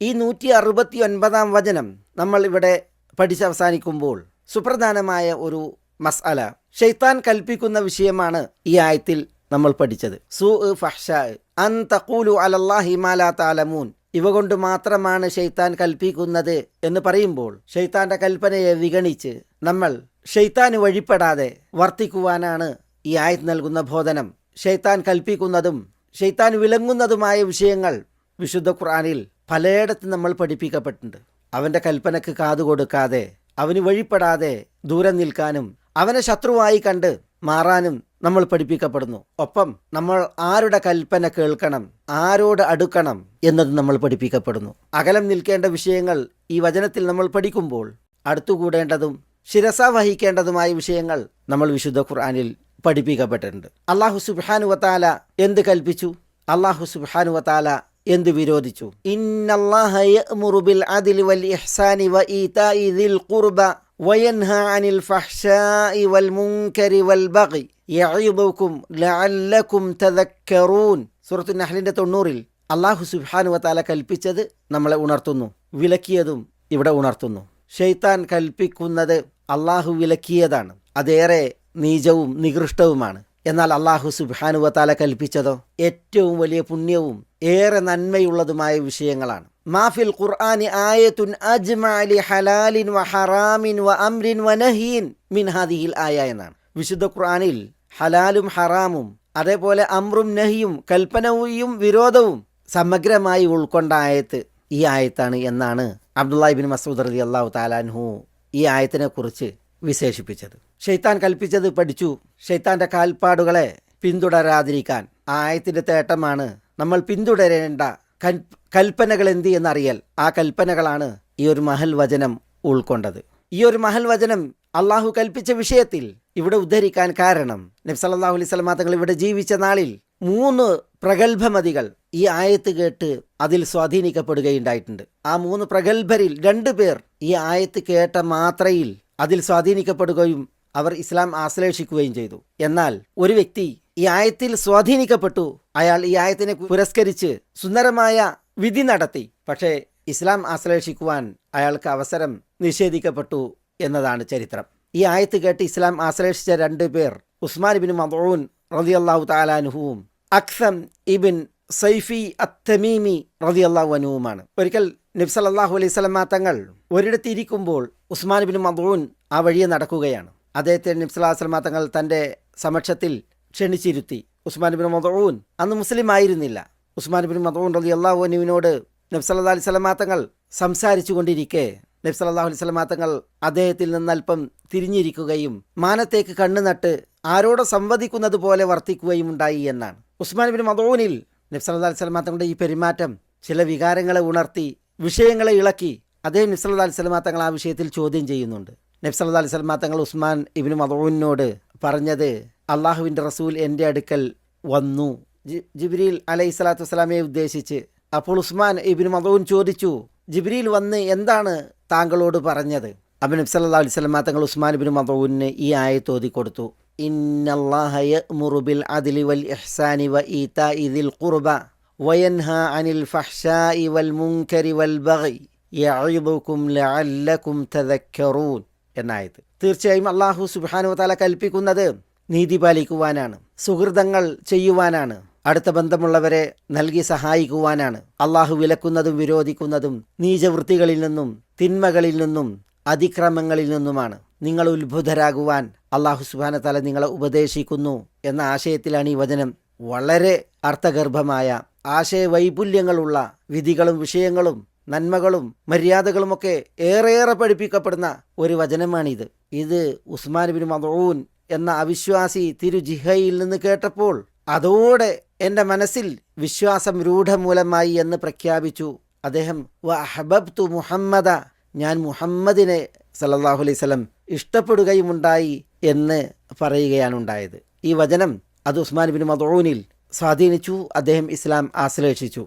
ഈ നൂറ്റി അറുപത്തി ഒൻപതാം വചനം നമ്മൾ ഇവിടെ പഠിച്ചവസാനിക്കുമ്പോൾ സുപ്രധാനമായ ഒരു മസാല ഷെയ്ത്താൻ കൽപ്പിക്കുന്ന വിഷയമാണ് ഈ ആയത്തിൽ നമ്മൾ പഠിച്ചത്. സു ഫഹ്ഷ അൻ തഖൂലു അലല്ലാഹി മാലാ താലമൂൻ ഇവ കൊണ്ട് മാത്രമാണ് ഷെയ്ത്താൻ കൽപ്പിക്കുന്നത് എന്ന് പറയുമ്പോൾ ഷെയ്ത്താന്റെ കൽപ്പനയെ വിഗണിച്ച് നമ്മൾ ഷെയ്ത്താന് വഴിപ്പെടാതെ വർത്തിക്കുവാനാണ് ഈ ആയത് നൽകുന്ന ബോധനം. ഷെയ്ത്താൻ കൽപ്പിക്കുന്നതും ഷെയ്ത്താൻ വിളങ്ങുന്നതുമായ വിഷയങ്ങൾ വിശുദ്ധ ഖുർആനിൽ പലയിടത്തും നമ്മൾ പഠിപ്പിക്കപ്പെട്ടിട്ടുണ്ട്. അവന്റെ കൽപ്പനക്ക് കാതു കൊടുക്കാതെ അവന് വഴിപ്പെടാതെ ദൂരം നിൽക്കാനും അവനെ ശത്രുവായി കണ്ട് മാറാനും നമ്മൾ പഠിപ്പിക്കപ്പെടുന്നു. ഒപ്പം നമ്മൾ ആരുടെ കൽപ്പന കേൾക്കണം ആരോട് അടുക്കണം എന്നത് നമ്മൾ പഠിപ്പിക്കപ്പെടുന്നു. അകലം നിൽക്കേണ്ട വിഷയങ്ങൾ ഈ വചനത്തിൽ നമ്മൾ പഠിക്കുമ്പോൾ അടുത്തുകൂടേണ്ടതും ശിരസ വഹിക്കേണ്ടതുമായ വിഷയങ്ങൾ നമ്മൾ വിശുദ്ധ ഖുർആാനിൽ പഠിപ്പിക്കപ്പെട്ടിട്ടുണ്ട്. അള്ളാഹു സുബാനുവത്താല എന്ത് കൽപ്പിച്ചു? അള്ളാഹു സുബ്ഹാനു വത്താല എന്ത് വിരോധിച്ചു ഇന്നല്ലാഹ യഅ്മുറു ബിൽ അദ്ലി വൽ ഇഹ്സാനി വ ഈതാഇ ദിൽ ഖുർബ وينهى عن الفحشاء والمنكر والبغي يعظكم لعلكم تذكرون സൂറത്തു നഹ്ലിന്റെ തൊണ്ണൂറിൽ അള്ളാഹു സുബ്ഹാനു വതാല കൽപ്പിച്ചത് നമ്മളെ ഉണർത്തുന്നു വിലക്കിയതും ഇവിടെ ഉണർത്തുന്നു ഷെയ്ത്താൻ കൽപ്പിക്കുന്നത് അള്ളാഹു വിലക്കിയതാണ് അതേറെ നീചവും നികൃഷ്ടവുമാണ് എന്നാൽ അള്ളാഹു സുബാനുവത്താല കൽപ്പിച്ചതോ ഏറ്റവും വലിയ പുണ്യവും ഏറെ നന്മയുള്ളതുമായ വിഷയങ്ങളാണ്. മാഫിൽ ഖുർആനി ആയത്തുൻ അജ്മഅലി ഹലാലിൻ വ ഹറാമിൻ വ അംരിൻ വ നഹീൻ മിൻ ഹാദിഹിൽ ആയ എന്നാണ്. വിശുദ്ധ ഖുർആനിൽ ഹലാലും ഹറാമും അതേപോലെ അമ്രും നഹിയും കൽപ്പനയും വിരോധവും സമഗ്രമായി ഉൾക്കൊണ്ട ആയത്ത് ഈ ആയത്താണ് എന്നാണ് അബ്ദുല്ലാഹിബിൻ മസൂദ് റതി അള്ളാഹു താലാൻഹു ഈ ആയത്തിനെ കുറിച്ച് വിശേഷിപ്പിച്ചത്. ഷെയ്ത്താൻ കൽപ്പിച്ചത് പഠിച്ചു. ഷെയ്ത്താന്റെ കാൽപ്പാടുകളെ പിന്തുടരാതിരിക്കാൻ ആ ആയത്തിന്റെ തേട്ടമാണ് നമ്മൾ പിന്തുടരേണ്ട കൽ കൽപ്പനകൾ എന്ത് എന്നറിയൽ. ആ കൽപ്പനകളാണ് ഈ ഒരു മഹൽ വചനം ഉൾക്കൊണ്ടത്. ഈ ഒരു മഹൽ വചനം അള്ളാഹു കൽപ്പിച്ച വിഷയത്തിൽ ഇവിടെ ഉദ്ധരിക്കാൻ കാരണം നബ്സല്ലാഹു അലൈഹി സ്വലമാ തങ്ങൾ ഇവിടെ ജീവിച്ച നാളിൽ മൂന്ന് പ്രഗത്ഭമതികൾ ഈ ആയത്ത് കേട്ട് അതിൽ സ്വാധീനിക്കപ്പെടുകയുണ്ടായിട്ടുണ്ട്. ആ മൂന്ന് പ്രഗത്ഭരിൽ രണ്ടു പേർ ഈ ആയത്ത് കേട്ട മാത്രയിൽ അതിൽ സ്വാധീനിക്കപ്പെടുകയും അവർ ഇസ്ലാം ആശ്ലേഷിക്കുകയും ചെയ്തു. എന്നാൽ ഒരു വ്യക്തി ഈ ആയത്തിൽ സ്വാധീനിക്കപ്പെട്ടു. അയാൾ ഈ ആയത്തിനെ പുരസ്കരിച്ച് സുന്ദരമായ വിധി നടത്തി. പക്ഷേ ഇസ്ലാം ആശ്ലേഷിക്കുവാൻ അയാൾക്ക് അവസരം നിഷേധിക്കപ്പെട്ടു എന്നതാണ് ചരിത്രം. ഈ ആയത്ത് കേട്ട് ഇസ്ലാം ആശ്ലേഷിച്ച രണ്ടു പേർ ഉസ്മാൻ ബിൻ മദൂൻ അള്ളാഹു താലാനുഹുവും അക്സം ഇബിൻ സൈഫി അത്തമീമി റതി അള്ളാഹു അനുവുമാണ് ഒരിക്കൽ നബ്സല്ലാഹു അലൈഹി സ്വലമാ തങ്ങൾ ഒരിടത്ത് ഇരിക്കുമ്പോൾ ഉസ്മാൻ ബിൻ മദൂൻ ആ വഴിയെ നടക്കുകയാണ്. അദ്ദേഹത്തെ നബ്സല്ലാഹു സ്വലമാ തങ്ങൾ തന്റെ സമക്ഷത്തിൽ ക്ഷണിച്ചിരുത്തി. ഉസ്മാൻ ബിൻ മദൂൻ അന്ന് മുസ്ലിം ആയിരുന്നില്ല. ഉസ്മാൻ ബിൻ മദൂൻ റലി അള്ളാഹു അനുവിനോട് നബ്സല്ലാ അലൈഹി സ്വലമാ തങ്ങൾ സംസാരിച്ചു കൊണ്ടിരിക്കെ നബ്സല്ലാഹു അലൈഹി സ്വലമാ തങ്ങൾ അദ്ദേഹത്തിൽ നിന്ന് അല്പം തിരിഞ്ഞിരിക്കുകയും മാനത്തേക്ക് കണ്ണു നട്ട് ആരോട് സംവദിക്കുന്നത് പോലെ വർത്തിക്കുകയും ഉണ്ടായി എന്നാണ്. ഉസ്മാൻ ബിൻ മദൂനിൽ നബ്സല്ലാ അലൈഹി സ്വലമാ തങ്ങളുടെ ഈ പെരുമാറ്റം ചില വികാരങ്ങളെ ഉണർത്തി വിഷയങ്ങളെ ഇളക്കി അദ്ദേഹം നബ്സല്ലാ അലൈഹി സ്വലമാ തങ്ങൾ ആ വിഷയത്തിൽ ചോദ്യം ചെയ്യുന്നുണ്ട്. നബ്സല്ലാ അലൈഹി സ്വലമാ തങ്ങൾ ഉസ്മാൻ ഇബിൻ മദോവിനോട് പറഞ്ഞത് അള്ളാഹുവിന്റെ റസൂൽ എന്റെ അടുക്കൽ വന്നു. ജിബ്രീൽ അലൈഹി സ്വലാത്തു വസ്സലാമയെ ഉദ്ദേശിച്ച്. അപ്പോൾ ഉസ്മാൻ ഇബിൻ മദോവിൻ ചോദിച്ചു ജിബ്രീൽ വന്ന് എന്താണ് താങ്കളോട് പറഞ്ഞത്? അബൻ നബ്സല്ലാ അലൈഹി സ്വലമാ തങ്ങൾ ഉസ്മാൻ ഇബിൻ മദോവിന് ഈ ആയത്ത് തോതി കൊടുത്തു. ഇന്നല്ലാഹുബിൽ അദിലി വൽ ഇഹ്സാനി വ ഈത ഇതിൽ ഖുർബ. വയൻഹ അനിൽ الفحشاء വൽ മുൻകരി വൽ യഅിദുകും ലഅല്ലകും തദക്കറൂൻ എന്നായത് തീർച്ചയായും അള്ളാഹു സുബാനു താല കൽപ്പിക്കുന്നത് നീതി പാലിക്കുവാനാണ് സുഹൃതങ്ങൾ ചെയ്യുവാനാണ് അടുത്ത ബന്ധമുള്ളവരെ നൽകി സഹായിക്കുവാനാണ് അള്ളാഹു വിലക്കുന്നതും വിരോധിക്കുന്നതും നീചവൃത്തികളിൽ നിന്നും തിന്മകളിൽ നിന്നും അതിക്രമങ്ങളിൽ നിന്നുമാണ്. നിങ്ങൾ ഉത്ഭുതരാകുവാൻ അള്ളാഹു സുബാന തല നിങ്ങളെ ഉപദേശിക്കുന്നു എന്ന ആശയത്തിലാണ് ഈ വചനം വളരെ അർത്ഥഗർഭമായ ആശയവൈപുല്യങ്ങളുള്ള വിധികളും വിഷയങ്ങളും നന്മകളും മര്യാദകളുമൊക്കെ ഏറെയേറെ പഠിപ്പിക്കപ്പെടുന്ന ഒരു വചനമാണിത്. ഇത് ഉസ്മാൻ ബിൻ മദൂൻ എന്ന അവിശ്വാസി തിരുജിഹയിൽ നിന്ന് കേട്ടപ്പോൾ അതോടെ എന്റെ മനസ്സിൽ വിശ്വാസം രൂഢമൂലമായി എന്ന് പ്രഖ്യാപിച്ചു. അദ്ദേഹം വ അഹബബ്തു മുഹമ്മദ ഞാൻ മുഹമ്മദിനെ സല്ലാഹു അലൈഹി സ്വലം ഇഷ്ടപ്പെടുകയുമുണ്ടായി എന്ന് പറയുകയാണ് ഉണ്ടായത്. ഈ വചനം അത് ഉസ്മാൻ ബിൻ മദൂനിൽ സ്വാധീനിച്ചു. അദ്ദേഹം ഇസ്ലാം ആശ്ലേഷിച്ചു